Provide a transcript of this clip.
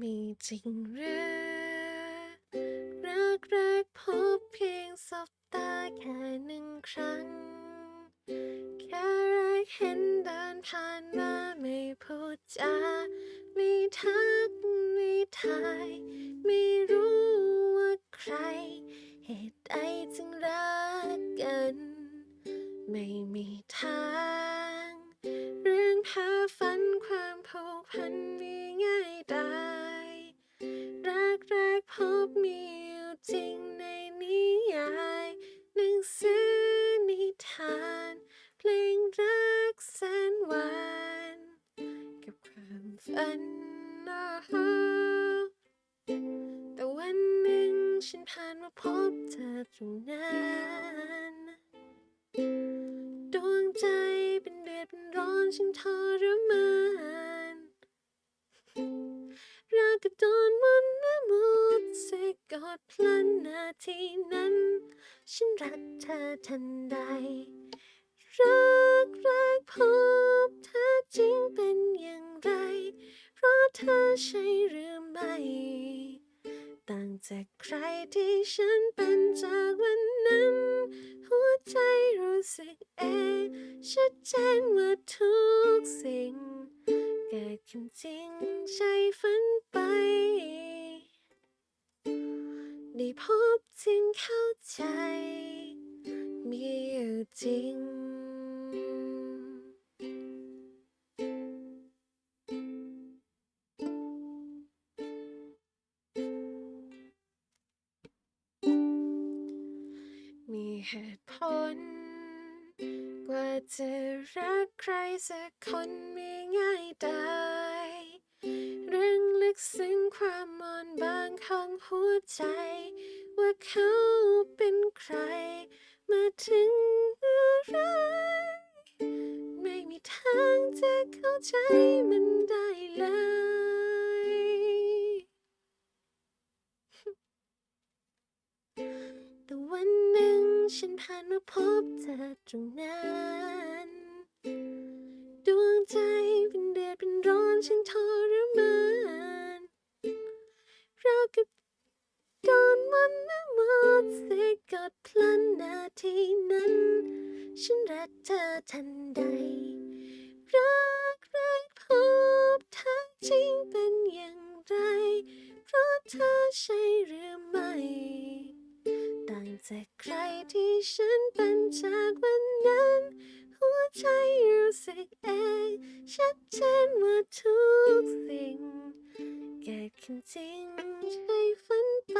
มีจริงหรือรักแรกพบเพียงสบตาแค่หนึ่งครั้ง แค่แรกเห็นเดินผ่านมาไม่พูดจาไม่ทักไม่ทาย ไม่รู้ว่าใคร เหตุใดจึงรักกัน ไม่มีทาง เรื่องหาฝันความผูกพันมี ฝันนะฮะแต่วันหนึ่งฉันผ่านมาพบเธอตรงนั้นดวงใจเป็นเดือดเป็นร้อนฉันทรมานราวกับโดนมนต์แม่มดเสกกอดพลันนาทีนั้น ฉันรักเธอทันใด ใช่หรือไม่ ต่างจากใครที่ฉันเป็นจากวันนั้น หัวใจรู้สึกเองชัดเจนว่าทุกสิ่ง เกิดขึ้นจริงใช่ฝันไปได้พบจริงเข้าใจ มีอยู่จริง เหตุผล กว่าจะรักใครสักคนไม่ง่ายได้เรื่องลึกซึ้งความมอนบางของหัวใจ ว่าเขาเป็นใคร มาถึงเมื่อไร ไม่มีทางจะเข้าใจมัน ฉันผ่านมาพบเธอตรงนั้นดวงใจเป็นเดือดเป็นร้อนฉันทรมานเรากับโดนมันต์แม่มดเสกกดพลันนาทีนั้น ฉันรักเธอทันใด รักแรกพบเธอจริงเป็นอย่างไร เพราะเธอใช่หรือไม่ จากใครที่ฉันเป็นจากวันนั้น หัวใจรู้สึกเองชัดเจนว่าทุกสิ่ง เกิดขึ้นจริงใช่ฝันไป